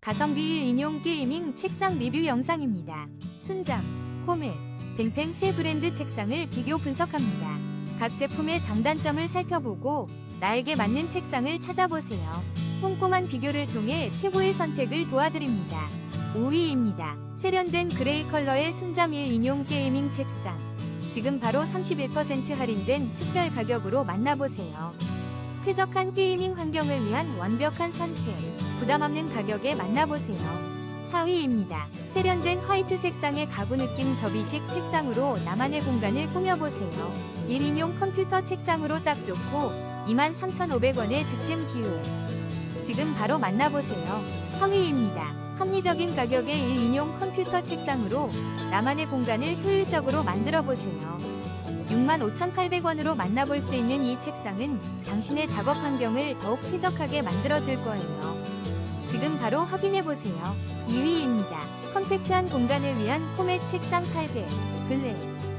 가성비 인용 게이밍 책상 리뷰 영상입니다. 순잠, 코멧, 뱅팽 세 브랜드 책상을 비교 분석합니다. 각 제품의 장단점을 살펴보고 나에게 맞는 책상을 찾아보세요. 꼼꼼한 비교를 통해 최고의 선택을 도와드립니다. 5위입니다. 세련된 그레이 컬러의 1 인용 게이밍 책상. 지금 바로 31% 할인된 특별 가격으로 만나보세요. 쾌적한 게이밍 환경을 위한 완벽한 선택. 부담 없는 가격에 만나보세요. 4위입니다. 세련된 화이트 색상의 가구 느낌 접이식 책상으로 나만의 공간을 꾸며보세요. 1인용 컴퓨터 책상으로 딱 좋고 23,500원의 득템 기회. 지금 바로 만나보세요. 3위입니다. 합리적인 가격의 1인용 컴퓨터 책상으로 나만의 공간을 효율적으로 만들어 보세요. 65,800원으로 만나볼 수 있는 이 책상은 당신의 작업 환경을 더욱 쾌적하게 만들어줄 거예요. 지금 바로 확인해 보세요. 2위입니다. 컴팩트한 공간을 위한 코멧 책상 800 블랙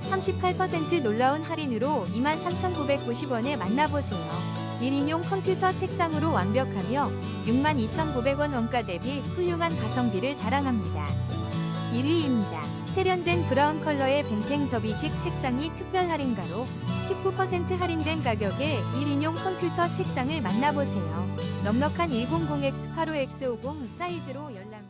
38% 놀라운 할인으로 23,990원에 만나보세요. 1인용 컴퓨터 책상으로 완벽하며 62,900원 원가 대비 훌륭한 가성비를 자랑합니다. 1위입니다. 세련된 브라운 컬러의 뱅팽 접이식 책상이 특별 할인가로 19% 할인된 가격에 1인용 컴퓨터 책상을 만나보세요. 넉넉한 100X85X50 사이즈로 연락